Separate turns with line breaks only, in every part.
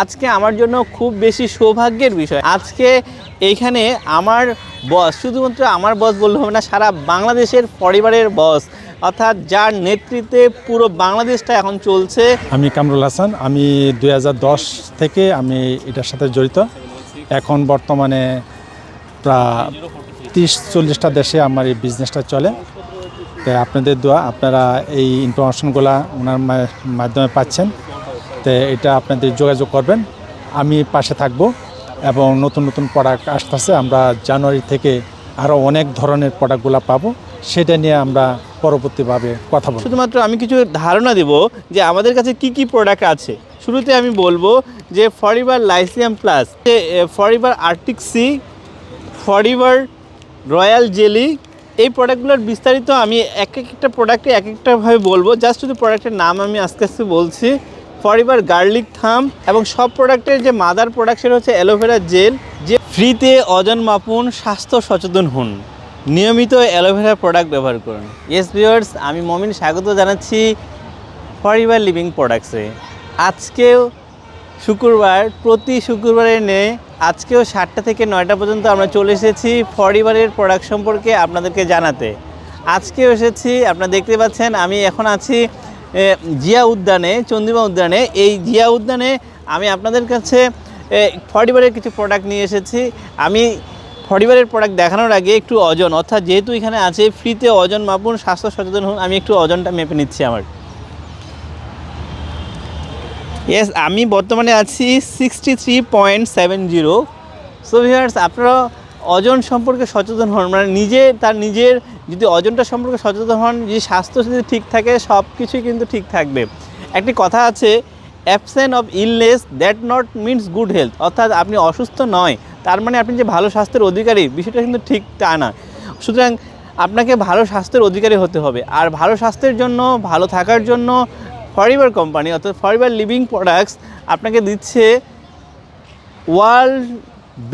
আজকে আমার জন্য খুব বেশি সৌভাগ্যের বিষয়। আজকে এইখানে আমার বস শুধুমাত্র আমার বস বললে হবে না, সারা বাংলাদেশের পরিবারের বস অর্থাৎ যার নেতৃত্বে পুরো বাংলাদেশটা এখন চলছে।
আমি কামরুল হাসান, আমি দু হাজার দশ থেকে আমি এটার সাথে জড়িত। এখন বর্তমানে প্রায় তিরিশ চল্লিশটা দেশে আমার এই বিজনেসটা চলে। তাই আপনাদের দোয়া, আপনারা এই ইনফরমেশনগুলো ওনার মাধ্যমে পাচ্ছেন। তো এটা আপনাদের যোগাযোগ করবেন। আমি পাশে থাকব এবং নতুন নতুন প্রোডাক্ট আসতেছে, আমরা জানুয়ারি থেকে আরও অনেক ধরনের প্রোডাক্টগুলো পাবো, সেটা নিয়ে আমরা পরবর্তীভাবে কথা বলব।
শুধুমাত্র আমি কিছু ধারণা দেব যে আমাদের কাছে কি কি প্রোডাক্ট আছে। শুরুতে আমি বলব যে Forever Lycium Plus Forever Arctic Sea Forever Royal Jelly এই প্রোডাক্টগুলোর বিস্তারিত আমি এক একটা প্রোডাক্টে এক একটাভাবে বলব। জাস্ট শুধু প্রোডাক্টের নাম আমি আস্তে আস্তে বলছি। ফরিবার গার্লিক থাম এবং সব প্রোডাক্টের যে মাদার প্রোডাক্ট সেটা হচ্ছে অ্যালোভেরা জেল যে ফ্রিতে ওজন মাপুন, স্বাস্থ্য সচেতন হন। নিয়মিত অ্যালোভেরা প্রোডাক্ট ব্যবহার করুন। ইয়েস ভিউয়ার্স আমি মমিন স্বাগত জানাচ্ছি ফরিবার লিভিং প্রোডাক্টসে আজকেও শুক্রবার, প্রতি শুক্রবারে নেই আজকেও সাতটা থেকে নয়টা পর্যন্ত আমরা চলে এসেছি ফরিবারের প্রোডাক্ট সম্পর্কে আপনাদেরকে জানাতে। আজকেও এসেছি, আপনারা দেখতে পাচ্ছেন, আমি এখন আছি জিয়া উদ্যানে চন্দিমা উদ্যানে এই জিয়া উদ্যানে আমি আপনাদের কাছে এ, ফরিবারের কিছু প্রোডাক্ট নিয়ে এসেছি। আমি ফরিবারের প্রোডাক্ট দেখানোর আগে একটু অজন অর্থাৎ যেহেতু এখানে আছে ফ্রিতে ওজন মাপুন স্বাস্থ্য সচেতন হন আমি একটু অজনটা মেপে নিচ্ছি আমার। ইয়েস আমি বর্তমানে আছি sixty three point seven zero so viewers আপনারা ওজন সম্পর্কে সচেতন হন মানে নিজে তার নিজের যদি ওজনটা সম্পর্কে সচেতন হন, যদি স্বাস্থ্য যদি ঠিক থাকে সব কিছুই কিন্তু ঠিক থাকবে। একটি কথা আছে absent of illness that not means good health অর্থাৎ আপনি অসুস্থ নয়, তার মানে আপনি যে ভালো স্বাস্থ্যের অধিকারী, বিষয়টা কিন্তু ঠিক তা না। সুতরাং আপনাকে ভালো স্বাস্থ্যের অধিকারী হতে হবে, আর ভালো স্বাস্থ্যের জন্য, ভালো থাকার জন্য ফরিবার কোম্পানি অর্থাৎ ফরিবার লিভিং প্রোডাক্টস আপনাকে দিচ্ছে ওয়ার্ল্ড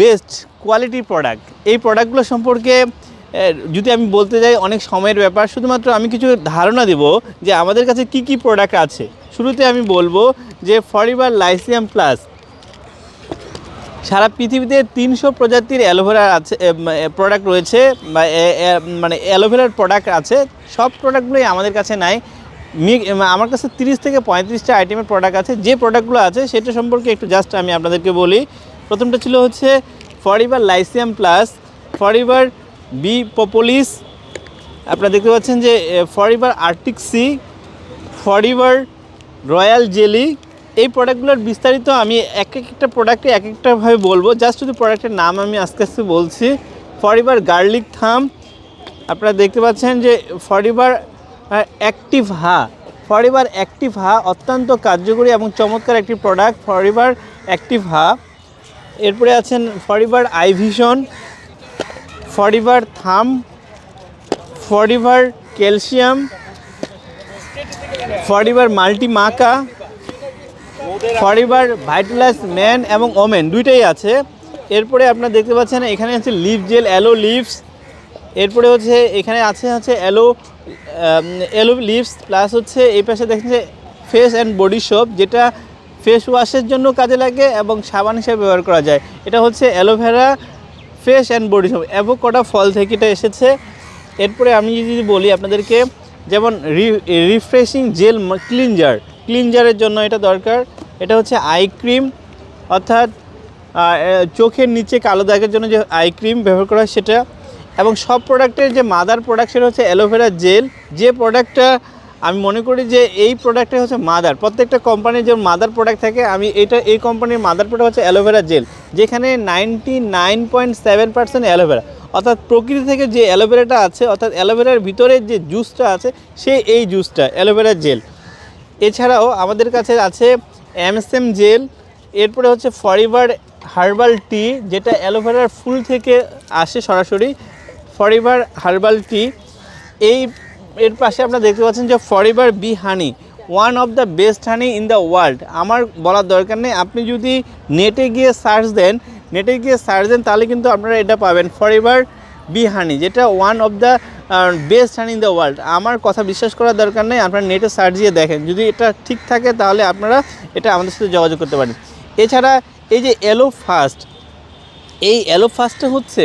বেস্ট কোয়ালিটি প্রোডাক্ট এই প্রোডাক্টগুলো সম্পর্কে যদি আমি বলতে যাই, অনেক সময়ের ব্যাপার। শুধুমাত্র আমি কিছু ধারণা দেব যে আমাদের কাছে কি কি প্রোডাক্ট আছে। শুরুতে আমি বলব যে ফরিবার লাইসিয়াম প্লাস সারা পৃথিবীতে তিনশো প্রজাতির অ্যালোভেরা আছে প্রোডাক্ট রয়েছে, বা মানে অ্যালোভেরার প্রোডাক্ট আছে। সব প্রোডাক্টগুলোই আমাদের কাছে নাই। আমার কাছে তিরিশ থেকে পঁয়ত্রিশটা আইটেমের প্রোডাক্ট আছে। যে প্রোডাক্টগুলো আছে, সেটা সম্পর্কে একটু জাস্ট আমি আপনাদেরকে বলি। প্রথমটা ছিল হচ্ছে Forever lycium plus Forever bee propolis, আপনারা দেখতে পাচ্ছেন যে Forever Arctic Sea, Forever Royal Jelly, এই প্রোডাক্টগুলোর বিস্তারিত আমি এক এক একটা প্রোডাক্টে এক একটাভাবে বলব। জাস্ট শুধু প্রোডাক্টের নাম আমি আস্তে আস্তে বলছি। ফরিবার গার্লিক থাম, আপনারা দেখতে পাচ্ছেন যে, ফরিবার অ্যাক্টিভ হা, ফরিবার অ্যাক্টিভ হা অত্যন্ত কার্যকরী এবং চমৎকার একটি প্রোডাক্ট, ফরিবার অ্যাক্টিভ হা। এরপরে আছেন ফরিবার আইভিশন ফরিবার থাম, ফরিবার ক্যালসিয়াম, ফরিবার মাল্টি মাকা ফরিবার ভাইটালাস ম্যান এবং ওমেন, দুইটাই আছে। এরপরে আপনারা দেখতে পাচ্ছেন এখানে আছে লিভ জেল, অ্যালো লিভস। এরপরে হচ্ছে এখানে আছে হচ্ছে অ্যালো অ্যালো লিভস, প্লাস হচ্ছে এই পাশে দেখেন যে ফেস অ্যান্ড বডি শপ যেটা ফেস ওয়াশের জন্য কাজে লাগে এবং সাবান হিসেবে ব্যবহার করা যায়। এটা হচ্ছে aloe vera face and body soap avocado ফল থেকে এটা এসেছে। এরপরে আমি যদি বলি আপনাদেরকে, যেমন রিফ্রেশিং জেল ক্লিনজার ক্লিনজারের জন্য এটা দরকার। এটা হচ্ছে আই ক্রিম অর্থাৎ চোখের নিচে কালো দাগের জন্য যে আই ক্রিম ব্যবহার করা হয় সেটা। এবং সব প্রোডাক্টের যে মাদার প্রোডাক্ট সেটা হচ্ছে অ্যালোভেরা জেল যে প্রোডাক্টটা আমি মনে করি যে এই প্রোডাক্টটা হচ্ছে মাদার প্রত্যেকটা কোম্পানির যে মাদার প্রোডাক্ট থাকে, আমি এটা, এই কোম্পানির মাদার প্রোডাক্ট হচ্ছে অ্যালোভেরা জেল যেখানে ninety nine point seven percent aloe vera অর্থাৎ প্রকৃতি থেকে যে অ্যালোভেরাটা আছে, অর্থাৎ অ্যালোভেরার ভিতরে যে জুসটা আছে, সে এই জুসটা অ্যালোভেরা জেল এছাড়াও আমাদের কাছে আছে এমএসএম জেল এরপরে হচ্ছে ফরিভার হার্বাল টি যেটা অ্যালোভেরার ফুল থেকে আসে সরাসরি। ফরিভার হার্বাল টি এই এর পাশে আপনারা দেখতে পাচ্ছেন যে Forever Bee Honey one of the best honey in the world আমার বলার দরকার নেই, আপনি যদি নেটে গিয়ে সার্চ দেন নেটে গিয়ে সার্চ দেন, তাহলে কিন্তু আপনারা এটা পাবেন। ফরিবার বি হানি যেটা one of the best honey in the world আমার কথা বিশ্বাস করার দরকার নেই, আপনারা নেটে সার্চ দিয়ে দেখেন। যদি এটা ঠিক থাকে, তাহলে আপনারা এটা আমাদের সাথে যোগাযোগ করতে পারেন। এছাড়া এই যে এলো ফাস্ট এই এলো ফাস্টটা হচ্ছে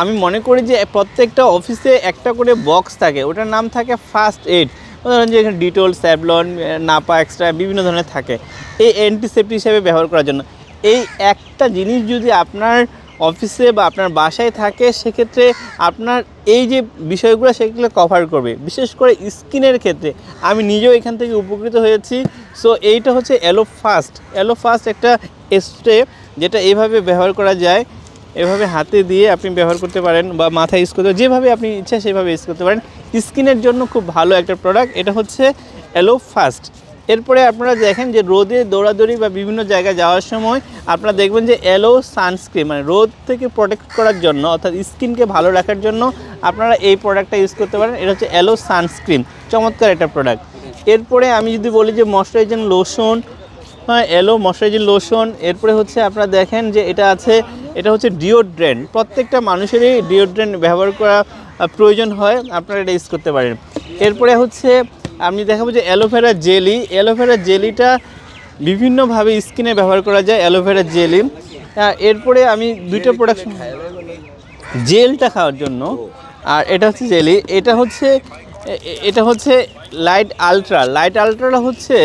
আমি মনে করি যে প্রত্যেকটা অফিসে একটা করে বক্স থাকে। ওটার নাম থাকে ফার্স্ট এইড ধরেন যে এখানে ডিটোল স্যাভলন নাপা এক্সট্রা বিভিন্ন ধরনের থাকে। এই অ্যান্টিসেপ্টিক হিসেবে ব্যবহার করার জন্য। এই একটা জিনিস যদি আপনার অফিসে বা আপনার বাসায় থাকে, সেক্ষেত্রে আপনার এই যে বিষয়গুলো সেগুলো কভার করবে। বিশেষ করে স্কিনের ক্ষেত্রে। আমি নিজেও এখান থেকে উপকৃত হয়েছি। সো এইটা হচ্ছে এলো ফাস্ট এলো ফাস্ট একটা স্প্রে যেটা এইভাবে ব্যবহার করা যায়। এভাবে হাতে দিয়ে আপনি ব্যবহার করতে পারেন বা মাথায় ইউজ করতে যেভাবে আপনি ইচ্ছা সেভাবে ইউজ করতে পারেন। স্কিনের জন্য খুব ভালো একটা প্রোডাক্ট এটা হচ্ছে অ্যালো ফাস্ট এরপরে আপনারা দেখেন যে রোদে দৌড়াদৌড়ি বা বিভিন্ন জায়গায় যাওয়ার সময় আপনারা দেখবেন যে অ্যালো সানস্ক্রিন মানে রোদ থেকে প্রোটেক্ট করার জন্য, অর্থাৎ স্কিনকে ভালো রাখার জন্য আপনারা এই প্রোডাক্টটা ইউজ করতে পারেন। এটা হচ্ছে অ্যালো সানস্ক্রিন চমৎকার একটা প্রোডাক্ট এরপরে আমি যদি বলি যে ময়শ্চারাইজিং লোশন হ্যাঁ অ্যালো ময়শ্চারাইজিং লোশন এরপরে হচ্ছে আপনারা দেখেন যে এটা আছে এটা হচ্ছে ডিওড্রেন্ট প্রত্যেকটা মানুষেরই ডিওড্রেন্ট ব্যবহার করা প্রয়োজন হয়। আপনারা এটা ইউজ করতে পারেন। এরপরে হচ্ছে, আমি দেখাবো যে অ্যালোভেরা জেলি। অ্যালোভেরা জেলিটা বিভিন্নভাবে স্কিনে ব্যবহার করা যায়, অ্যালোভেরা জেলি। এরপরে আমি দুইটা প্রোডাক্ট জেলটা খাওয়ার জন্য, আর এটা হচ্ছে জেলি। এটা হচ্ছে এটা হচ্ছে লাইট আলট্রা লাইট আলট্রাটা হচ্ছে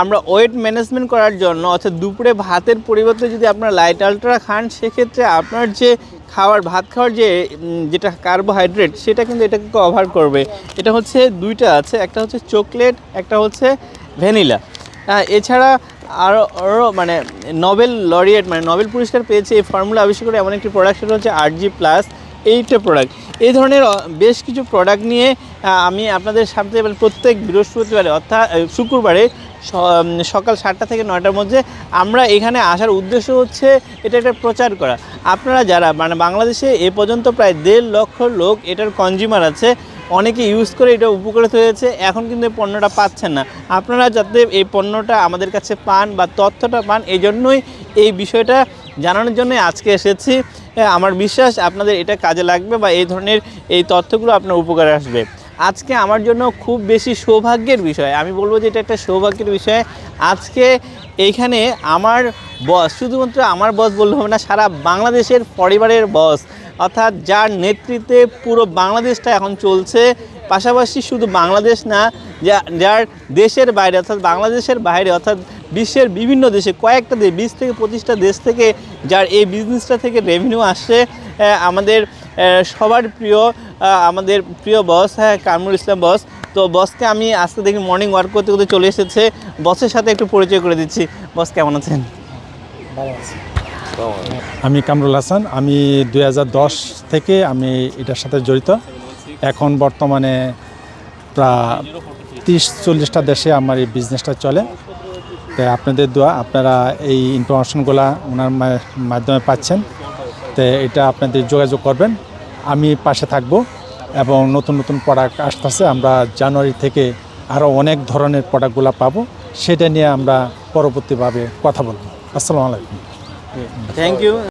আমরা ওয়েট ম্যানেজমেন্ট করার জন্য, অর্থাৎ দুপুরে ভাতের পরিবর্তে যদি আপনারা লাইট আলট্রা খান, সেক্ষেত্রে আপনার যে খাওয়ার, ভাত খাওয়ার যে যেটা কার্বোহাইড্রেট সেটা কিন্তু এটাকে কভার করবে। এটা হচ্ছে দুইটা আছে, একটা হচ্ছে চকলেট একটা হচ্ছে ভ্যানিলা এছাড়া আরও আরও মানে নোবেল লরিয়েট মানে নোবেল পুরস্কার পেয়েছে এই ফর্মুলা আবিষ্কার করে এমন একটি প্রোডাক্ট সেটা হচ্ছে আর জি প্লাস এইটা প্রোডাক্ট এই ধরনের বেশ কিছু প্রোডাক্ট নিয়ে আমি আপনাদের সামনে এবার প্রত্যেক বৃহস্পতিবারে অর্থাৎ শুক্রবারে সকাল সাতটা থেকে নয়টার মধ্যে আমরা এখানে আসার উদ্দেশ্য হচ্ছে এটা একটা প্রচার করা। আপনারা যারা মানে বাংলাদেশে এ পর্যন্ত প্রায় দেড় লক্ষ লোক এটার কনজিউমার আছে, অনেকে ইউজ করে এটা উপকৃত হয়েছে, এখন কিন্তু এই পণ্যটা পাচ্ছেন না। আপনারা যাতে এই পণ্যটা আমাদের কাছে পান বা তথ্যটা পান এই জন্যই এই বিষয়টা জানানোর জন্য আজকে এসেছি। আমার বিশ্বাস আপনাদের এটা কাজে লাগবে বা এই ধরনের এই তথ্যগুলো আপনার উপকারে আসবে। আজকে আমার জন্য খুব বেশি সৌভাগ্যের বিষয়। আমি বলব যে এটা একটা সৌভাগ্যের বিষয়। আজকে এইখানে আমার বস শুধুমাত্র আমার বস বললে হবে না, সারা বাংলাদেশের পরিবারের বস অর্থাৎ যার নেতৃত্বে পুরো বাংলাদেশটা এখন চলছে। পাশাপাশি শুধু বাংলাদেশ না, যা, যার দেশের বাইরে, অর্থাৎ বাংলাদেশের বাইরে, অর্থাৎ বিশ্বের বিভিন্ন দেশে, কয়েকটা দেশ, বিশ থেকে পঁচিশটা দেশ থেকে যার এই বিজনেসটা থেকে রেভিনিউ আসছে আমাদের সবার প্রিয় আমাদের প্রিয় বস হ্যাঁ কামরুল ইসলাম বস তো বসকে আমি আজকে দেখি মর্নিং ওয়ার্ক করতে করতে চলে এসেছে। বসের সাথে একটু পরিচয় করে দিচ্ছি। বস কেমন আছেন?
আমি কামরুল হাসান। আমি দু হাজার দশ থেকে আমি এটার সাথে জড়িত। এখন বর্তমানে প্রায় তিরিশ চল্লিশটা দেশে আমার এই বিজনেসটা চলে। তাই আপনাদের দোয়া, আপনারা এই ইনফরমেশনগুলো ওনার মাধ্যমে পাচ্ছেন। তো এটা আপনাদের যোগাযোগ করবেন। আমি পাশে থাকব এবং নতুন নতুন প্রোডাক্ট আসতেছে, আমরা জানুয়ারি থেকে আরও অনেক ধরনের প্রোডাক্টগুলো পাবো, সেটা নিয়ে আমরা পরবর্তীভাবে কথা বলব। আসসালামু আলাইকুম।
Thank you